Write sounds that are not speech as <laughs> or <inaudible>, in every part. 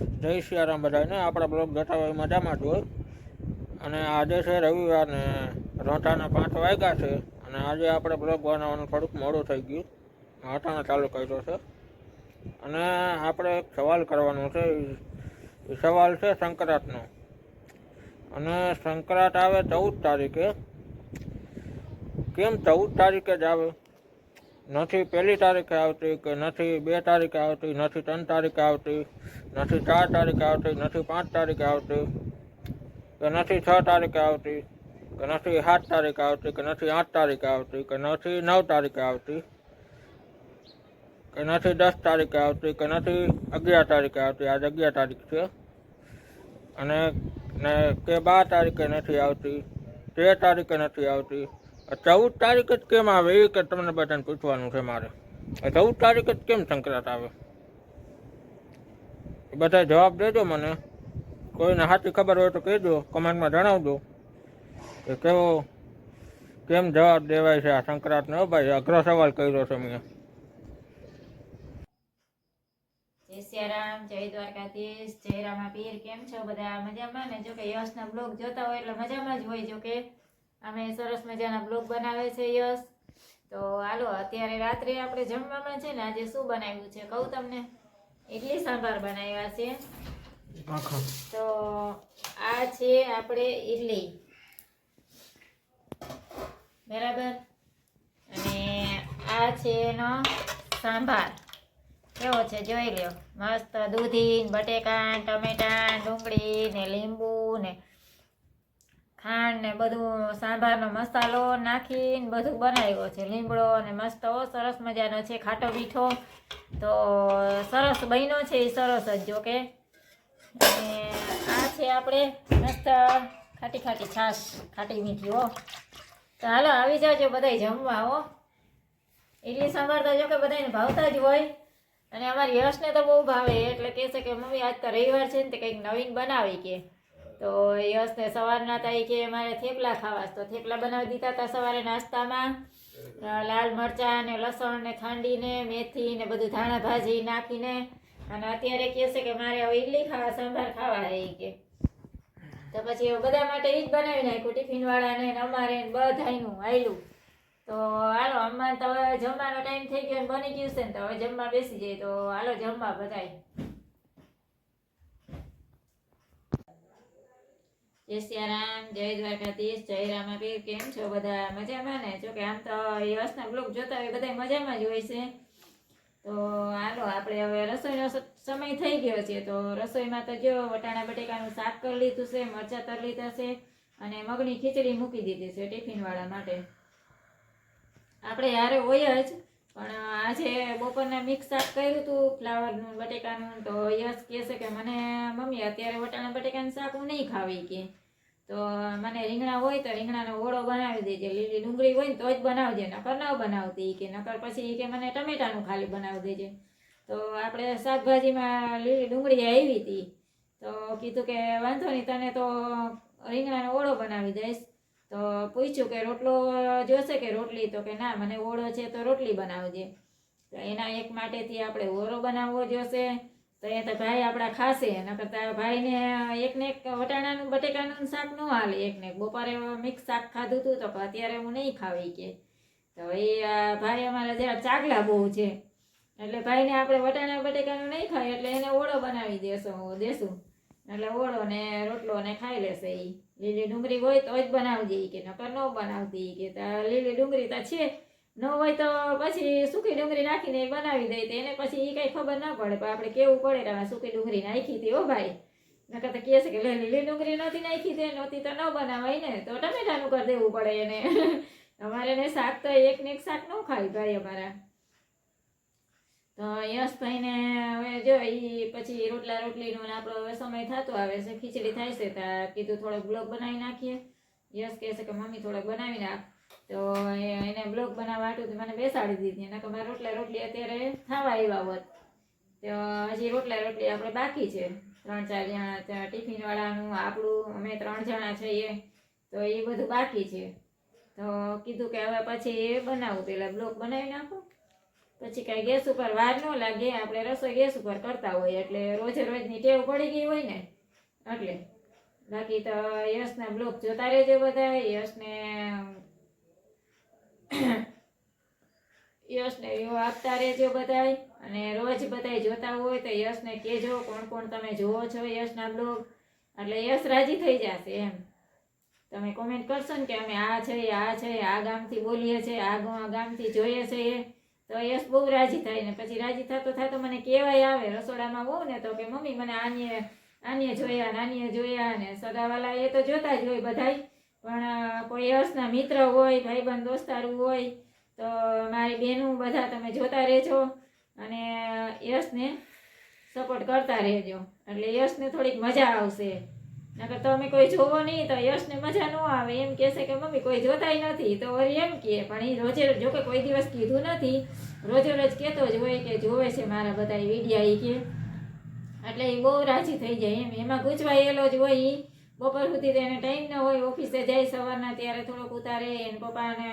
જય સિયારામ બધાને. આપણા બ્લોગ જોતા હોય મજામાં જ હોય અને આજે છે રવિવારને રોટાના પાંચ વાગ્યા છે. અને આજે આપણે બ્લોગ બનાવવાનું થોડુંક મોડું થઈ ગયું. હાટાને ચાલુ કર્યો છે. અને આપણે એક સવાલ કરવાનો છે. એ સવાલ છે સંક્રાંતનો. અને સંક્રાંત આવે ચૌદ તારીખે. કેમ ચૌદ તારીખે જ આવે? નથી પહેલી તારીખે આવતી કે નથી બે તારીખે આવતી નથી ત્રણ તારીખે આવતી નથી ચાર તારીખે આવતી નથી પાંચ તારીખે આવતી કે નથી છ તારીખે આવતી કે નથી સાત તારીખે આવતી કે નથી આઠ તારીખે આવતી કે નથી નવ તારીખે આવતી કે નથી દસ તારીખે આવતી કે નથી અગિયાર તારીખે આવતી આજે અગિયાર તારીખ છે અને ને કે બાર તારીખે નથી આવતી તેર તારીખે નથી આવતી ચૌદ તારીખ જ કેમ આવે? એ કે તમને બધાને પૂછવાનું છે મારે. ચૌદ તારીખ જ કેમ સંક્રાંત આવે? બધા જવાબ દેજો મને. કોઈને સાચી ખબર હોય તો કહેજો, કમેન્ટમાં જણાવજો. કે કેવો, કેમ જવાબ દેવાય છે આ સંક્રાંતનો? ભાઈ, અઘરો સવાલ કર્યો છે મેં. જય સિયારામ, જય દ્વારકાધીશ, જય રામાપીર. કેમ છો બધા? મજામાં ને? જો કે યશના બ્લોગ જોતા હોય એટલે મજામાં જ હોય, જો કે. અમે સરસ મજાના બ્લોગ બનાવે છે યશ. તો હાલો અત્યારે રાત્રે આપણે જમવામાં છે ને આજે શું બનાવ્યું છે? કહું તમને. ઇડલી સાંભાર બનાવ્યા છે. તો આ છે આપણે ઇડલી બરાબર? અને આ છે એનો સાંભાર. કેવો છે? જોઈ લ્યો. મસ્ત દૂધી બટેકા ટમેટા ડુંગળી ને લીંબુ ને ખાંડ ને બધું સાંભારનો મસાલો નાખીને બધું બનાવ્યો છે. લીમડો ને મસ્ત સરસ મજાનો છે, ખાટો મીઠો. તો સરસ બન્યો છે એ સરસ જ જો કે અને આ છે આપણે મસ્ત ખાટી ખાટી છાશ, ખાટી મીઠી, હો. તો હાલો, આવી જાજો બધાય જમવા, હો. ઇડલી સાંભાર તો જો બધાને ભાવતા જ હોય. અને અમારી યશને તો બહુ ભાવે, એટલે કહે છે કે મમ્મી, આજ તો રવિવાર છે ને તે કંઈક નવીન બનાવી કે. તો યશને સવારના તારીખે મારે થેપલા ખાવા તો થેપલા બનાવી દીધા હતા સવારે નાસ્તામાં. લાલ મરચાં ને લસણ ને ખાંડીને મેથી ને બધું ધાણા ભાજી નાખીને. અને અત્યારે કહે છે કે મારે હવે ઇડલી ખાવા, સાંભાર ખાવા એ કે. તો પછી બધા માટે એ જ બનાવી નાખ્યું ટિફિન વાળાને ને અમારે બધાનું આવેલું તો હાલો, અમારે તો હવે જમવાનો ટાઈમ થઈ ગયો બની ગયું છે ને, તો હવે જમવા બેસી જાય તો હાલો, જમવા બધાય. જય સિયારામ, જય દ્વારકાધીશ, જય રામાપીર, કેમ છો બધા? મજામાં ને? જો કે આમ તો યશના બ્લોગ જોતા હોય બધા મજામાં જ હોય છે. તો હાલો, આપણે હવે રસોઈનો સમય થઈ ગયો છે, તો રસોઈમાં તો જો વટાણા બટેકાનું શાક કરી લીધું છે, મરચાં તરી લીધા છે અને મગની ખીચડી મૂકી દીધી છે ટિફિનવાળા માટે. આપણે યારે હોય જ. પણ આજે બપોરના મિક્સ શાક કર્યું હતું ફ્લાવરનું બટેકાનું તો યશ કહે છે કે મને, મમ્મી, અત્યારે વટાણા બટેકાનું શાક હું નહીં ખાવી કે. તો મને રીંગણા હોય તો રીંગણાનો ઓળો બનાવી દેજે, લીલી ડુંગળી હોય ને તો જ બનાવજે, નકર ન બનાવતી કે, નકર પછી કે મને ટમેટાનું ખાલી બનાવી દેજે. તો આપણે શાકભાજીમાં લીલી ડુંગળી આવી હતી, તો કીધું કે વાંધો નહીં, તને તો રીંગણાનો ઓળો બનાવી દઈશ. તો પૂછ્યું કે રોટલો જોશે કે રોટલી? તો કે ના, મને ઓળો છે તો રોટલી બનાવજે. તો એના એક માટેથી આપણે ઓળો બનાવવો જોશે. તો એ તો ભાઈ આપણા ખાશે. એના તો ભાઈને એકને એક વટાણાનું, બટેકાનું શાક ન હાલે. એકને એક. બપોરે મિક્સ શાક ખાધું હતું તો અત્યારે હું નહીં ખાવી કે. તો એ ભાઈ અમારા જરા ચાગલા બહુ છે. એટલે ભાઈને આપણે વટાણા, બટેકાનું નહીં ખાય એટલે એને ઓળો બનાવી દેશું દેશું. એટલે ઓળો ને રોટલો ને ખાઈ લેશે ઈ. લીલી ડુંગળી હોય તો જ બનાવજે કે, નકર ન બનાવતી કે લીલી ડુંગળી તો છે. ન હોય તો પછી સૂકી ડુંગળી નાખીને બનાવી દઈ તો એને પછી એ કંઈ ખબર ના પડે, પણ આપણે કેવું પડે કે સૂકી ડુંગળી નાખી હતી હો ભાઈ. નકર તો કહે છે કે લીલી ડુંગળી નહોતી નાખી તે, નહોતી તો ન બનાવાય ને, તો ટમેટાનું કરી દેવું પડે એને. <laughs> અમારે ને શાક તો એક ને એક શાક ન ખાય ભાઈ અમારા. તો યશભાઈને હવે જો એ પછી રોટલા રોટલીનો આપણો હવે સમય થતો આવે છે, ખીચડી થાય છે, તો કીધું થોડોક બ્લોગ બનાવી નાખીએ. યશ કહે છે કે, મમ્મી, થોડોક બનાવી નાખ. તો એને બ્લોગ બનાવવા હતું મને બેસાડી દીધી. નકર મારે રોટલા રોટલી અત્યારે થવા આવ્યા હોત. તો હજી રોટલા રોટલી આપણે બાકી છે. ત્રણ ચાર જણા ત્યાં ટિફિન આપણું, અમે ત્રણ જણા છીએ તો એ બધું બાકી છે. તો કીધું કે હવે પછી એ બનાવું, પેલા બ્લોક બનાવી નાખું. પછી કાંઈ ગેસ ઉપર વાર ન લાગે, આપણે રસોઈ ગેસ ઉપર કરતા હોય એટલે રોજે રોજની ટેવ પડી ગઈ હોય ને, એટલે. બાકી તો યશના બ્લોગ જોતા રહેજો બધા, યશને યશને વ્યૂ આપતા રહેજો બધાય, અને રોજ બધાય જોતા હોય તો યશને કહેજો કોણ કોણ તમે જુઓ છો યશના બ્લોગ, એટલે યશ રાજી થઈ જશે એમ. તમે કોમેન્ટ કરશો ને કે અમે આ છે આ છે, આ ગામથી બોલીએ છીએ, આ ગામથી જોઈએ છીએ. તો યશ બહુ રાજી થાય ને પછી રાજી થતો થતો મને કહેવાય આવે, રસોડામાં હોઉં ને તો કે, મમ્મી, મને આનીએ આને જોયા નાનીએ જોયા ને. સગાવાલા એ તો જોતા જ હોય બધાય. પણ કોઈ યશના મિત્ર હોય, ભાઈબંધ, દોસ્તારું હોય, તો મારી બહેનું બધા તમે જોતા રહેજો અને યશને સપોર્ટ કરતા રહેજો. એટલે યશને થોડીક મજા આવશે. નકર અમે કોઈ જોવો નહીં, તો યશને મજા ન આવે. એમ કહેશે કે મમ્મી, કોઈ જોતાય નથી. તો એમ કહે, પણ એ રોજે જો કે કોઈ દિવસ કીધું નથી. રોજે રોજ કહેતો જ હોય કે જોવે છે મારા બધા વિડીયા એ કે. એટલે એ બહુ રાજી થઈ જાય એમ. એમાં ગૂંચવાયેલો જ હોય એ બપોર સુધી તો એને ટાઈમ ન હોય, ઓફિસે જાય સવારના, ત્યારે થોડોક ઉતારે, એને પપ્પાને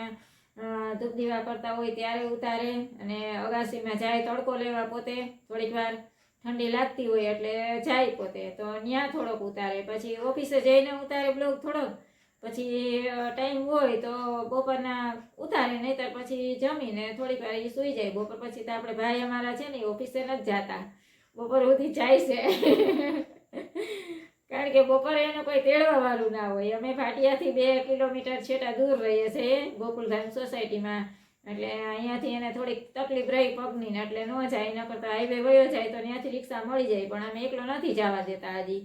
ધૂપ દીવા કરતા હોય ત્યારે ઉતારે. અને અગાસીમાં જાય, તડકો લેવા પોતે થોડીક વાર. ઠંડી લાગતી હોય એટલે જાય પોતે. તો ત્યાં થોડોક ઉતારે. પછી ઓફિસે જઈને ઉતારે બ્લોગ થોડોક પછી ટાઈમ હોય તો બપોરના ઉતારે, નહીતર પછી જમીને થોડીક વાર એ સૂઈ જાય. બપોર પછી તો આપણે ભાઈ અમારા છે ને એ ઓફિસે નથી જતા. બપોર સુધી જાય છે. <laughs> કારણ કે બપોરે એને કોઈ તેડવા વાળું ના હોય. અમે ભાટિયાથી બે કિલોમીટર છેટા દૂર રહીએ છીએ, ગોકુલધામ સોસાયટીમાં. એટલે અહીંયાથી એને થોડીક તકલીફ રહી પગની એટલે ન જાય ન કરતા હાઈવે વયો જાય તો ત્યાંથી રિક્ષા મળી જાય, પણ અમે એકલો નથી જવા દેતા હજી.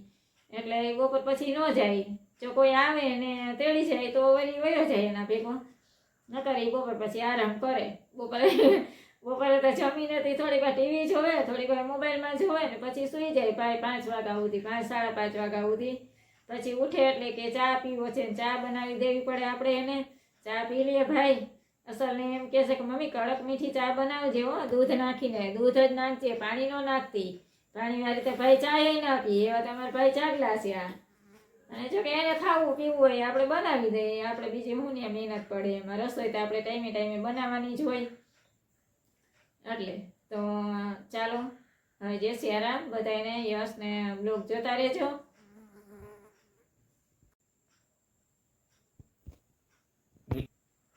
એટલે બપોર પછી ન જાય. જો કોઈ આવે ને તેડી જાય તો વળી વયો જાય એના ભેગો. નકર એ બપોર પછી આરામ કરે. બપોરે <laughs> બપોરે તો જમી નથી થોડીક વાર ટીવી જોવે, થોડીક વાર મોબાઈલમાં જોવે ને પછી સૂઈ જાય ભાઈ પાંચ વાગ્યા સુધી, પાંચ, સાડા પાંચ વાગ્યા સુધી. પછી ઉઠે એટલે કે ચા પીવો છે ચા બનાવી દેવી પડે આપણે એને. ચા પી લઈએ ભાઈ. અસલને એમ કહે કે, મમ્મી, કડક મીઠી ચા બનાવજે હો, દૂધ નાખીને. દૂધ જ નાખજે, પાણી ન નાખતી. પાણી વાળી તો ભાઈ ચા એ ના પીએ એવા તમારા ભાઈ ચા ગ્લાસ આ. અને જો કે એને ખાવું પીવું હોય, આપણે બનાવી દઈએ, આપણે બીજી હું ને મહેનત પડે, એમાં રસોઈ તો આપણે ટાઈમે ટાઈમે બનાવવાની જ હોય. એટલે તો ચાલો, હવે જય સિયારામ બધાને યશ ને બ્લોગ જોતા રહેજો.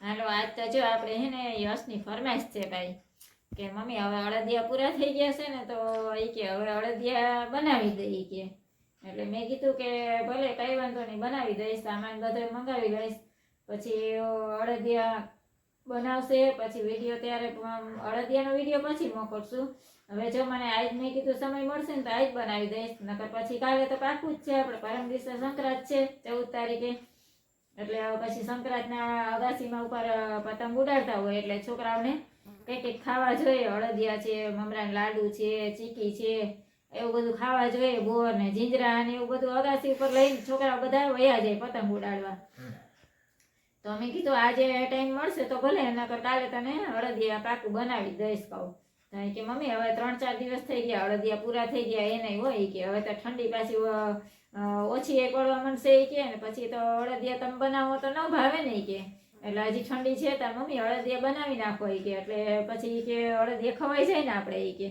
હાલો, આજ તો જો આપણે હે ને યશની ફરમાઈશ છે ભાઈ, કે મમ્મી હવે અડદિયા પૂરા થઈ ગયા છે ને તો એ કે હવે અડદિયા બનાવી દઈએ કે. એટલે મેં કીધું કે ભલે કઈ વાંધો નહીં, બનાવી દઈશ, સામાન બધો મંગાવી લઈશ. પછી અડદિયા બનાવશે, પછી વીડિયો ત્યારે અડદિયાનો વીડિયો પછી મોકલશું. હવે જો મને આજ મેં કીધું સમય મળશે ને તો આજ બનાવી દઈશ. નકર પછી કાલે તો પાકું જ છે, આપણે પરમ દિવસે સંક્રાંત છે, ચૌદ તારીખે. એટલે પછી સંક્રાંતના અગાસીમાં ઉપર પતંગ ઉડાડતા હોય એટલે છોકરાઓને કંઈક કંઈક ખાવા જોઈએ. હળદિયા છે, મમરાના લાડુ છે, ચીકી છે, એવું બધું ખાવા જોઈએ બોર ને જીંજરા ને એવું બધું અગાસી ઉપર લઈને છોકરા બધા વયા જાય પતંગ ઉડાડવા. તો મેં કીધું, આજે ટાઈમ મળશે તો ભલે, નકર કાલે તને અડદિયા પાકું બનાવી દઈશ કહું. કે, મમ્મી, હવે ત્રણ ચાર દિવસ થઈ ગયા અડદિયા પૂરા થઈ ગયા એને હોય કે, હવે તો ઠંડી પાછી ઓછી એ પડવા મળશે એ કે ને પછી તો અડદિયા તમે બનાવો તો ન ભાવે ને કે. એટલે હજી ઠંડી છે, તાર મમ્મી અડદિયા બનાવી નાખો એ કે. એટલે પછી કે અડદિયા ખવાઈ જાય ને આપણે એ કે.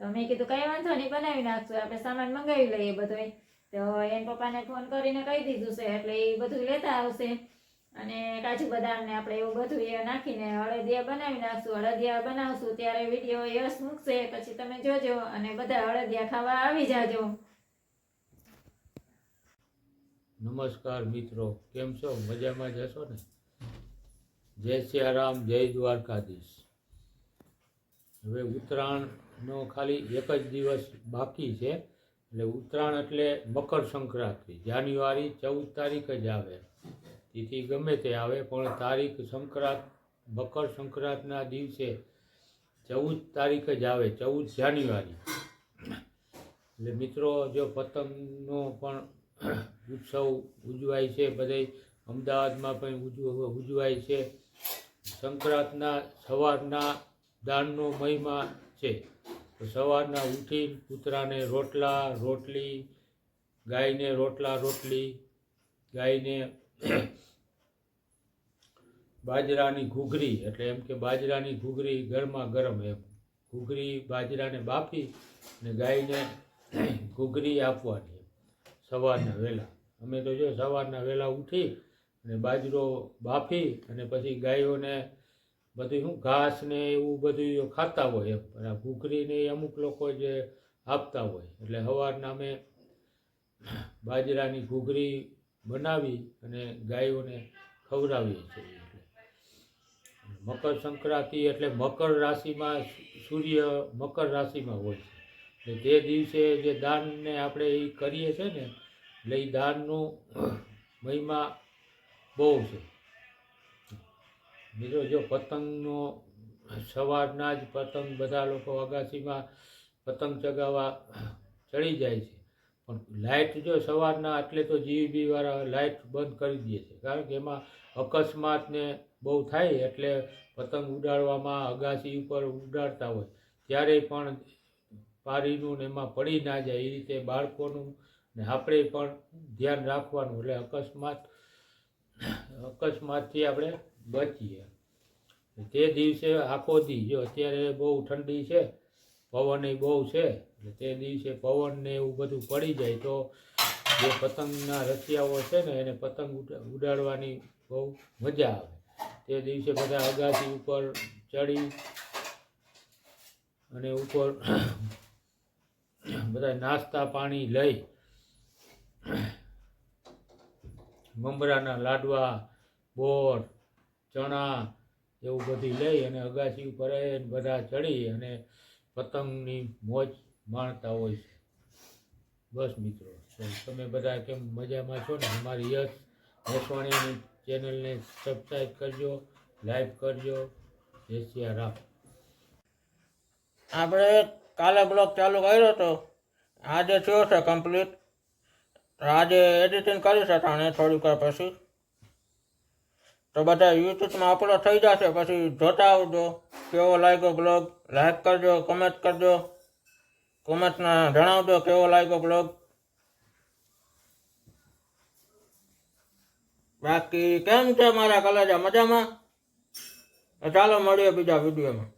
તો મેં કીધું કઈ વાંધો નહીં, બનાવી નાખશું. આપણે સામાન મંગાવી લઈએ બધોય. તો એન પપ્પાને ફોન કરીને કહી દીધું છે, એટલે એ બધું લેતા આવશે. અને કાજુ બદામ ને આપણે એવું બધું એ નાખીને અડદિયા બનાવી નાખશું. અડદિયા બનાવશું ત્યારે વીડિયો યશ મૂકશે. પછી તમે જોજો અને બધા અડદિયા ખાવા આવી જાજો. નમસ્કાર મિત્રો, કેમ છો? મજામાં જશો ને? જય સિયારામ, જય દ્વારકાધીશ. હવે ઉત્તરાયણનો ખાલી એક જ દિવસ બાકી છે. એટલે ઉત્તરાયણ એટલે મકર સંક્રાંતિ. જાન્યુઆરી ચૌદ તારીખ જ આવે. તેથી ગમે તે આવે, પણ તારીખ સંક્રાંત, મકર સંક્રાંતના દિવસે ચૌદ તારીખ જ આવે, ચૌદ જાન્યુઆરી. એટલે મિત્રો, જો પતંગનો પણ ઉત્સવ ઉજવાય છે બધે અમદાવાદમાં પણ ઉજવ, ઉજવાય છે. સંક્રાંતના સવારના દાનનો મહિમા છે. સવારના ઉઠી કૂતરાને રોટલા, રોટલી, ગાયને રોટલા, રોટલી, ગાયને બાજરાની ઘૂઘરી, એટલે એમ કે બાજરાની ઘૂઘરી ગરમા ગરમ એમ. ઘૂઘરી બાજરાને બાફી અને ગાયને ઘૂઘરી આપવાની સવારના વહેલા અમે તો જો સવારના વહેલા ઉઠી અને બાજરો બાફી અને પછી ગાયોને બધું શું ઘાસ ને એવું બધું ખાતા હોય એમ. આ ભૂખરીને અમુક લોકો જે આપતા હોય. એટલે સવારના અમે બાજરાની ઘૂઘરી બનાવી અને ગાયોને ખવડાવીએ છીએ મકર સંક્રાંતિ એટલે મકર રાશિમાં સૂર્ય મકર રાશિમાં હોય છે. એટલે તે દિવસે જે દાનને આપણે એ કરીએ છીએ ને એટલે એ દાનનું મહિમા બહુ છે. બીજો જો પતંગનો સવારના જ પતંગ બધા લોકો અગાસીમાં પતંગ ચગાવવા ચડી જાય છે. પણ લાઇટ જો સવારના એટલે તો જીવીબીવાળા લાઇટ બંધ કરી દે છે. કારણ કે એમાં અકસ્માતને બહુ થાય એટલે પતંગ ઉડાડવામાં અગાસી ઉપર ઉડાડતા હોય. ત્યારે પણ પારીનું ને એમાં પડી ના જાય. એ રીતે બાળકોનું ને આપણે પણ ધ્યાન રાખવાનું એટલે અકસ્માત, અકસ્માતથી આપણે બચીએ. તે દિવસે આખો દી, જો અત્યારે બહુ ઠંડી છે, પવન એ બહુ છે, એટલે તે દિવસે પવન ને એવું બધું પડી જાય તો જે પતંગના રસિયાઓ છે ને એને પતંગ ઉડા- ઉડાડવાની બહુ મજા આવે. તે દિવસે બધા અગાસી ઉપર ચડી અને ઉપર બધા નાસ્તા પાણી લઈ મમરાના લાડવા, બોર, ચણા એવું બધું લઈ અને અગાસી ઉપર બધા ચડી અને પતંગની મોજ માણતા હોય છે. બસ મિત્રો તમે બધા કેમ મજામાં છો ને? અમારી યશ મેસવાણીની ચેનલને સબસ્ક્રાઈબ કરજો લાઈક કરજો, જય શ્રી રામ. આપણે કાલે બ્લોગ ચાલુ કર્યો હતો આજે થયો છે કમ્પ્લીટ આજે એડિટિંગ કરી ને થોડીક વાર પછી. તો બધા યુટ્યુબમાં અપલોડ થઈ જશે, પછી જોતા આવજો. કેવો લાગ્યો બ્લોગ લાઈક કરજો કમેન્ટ કરજો. કોમેન્ટમાં જણાવજો કેવો લાગ્યો બ્લોગ બાકી કેમ છે મારા કલેજા? મજામાં? ચાલો મળીએ બીજા વિડીયોમાં.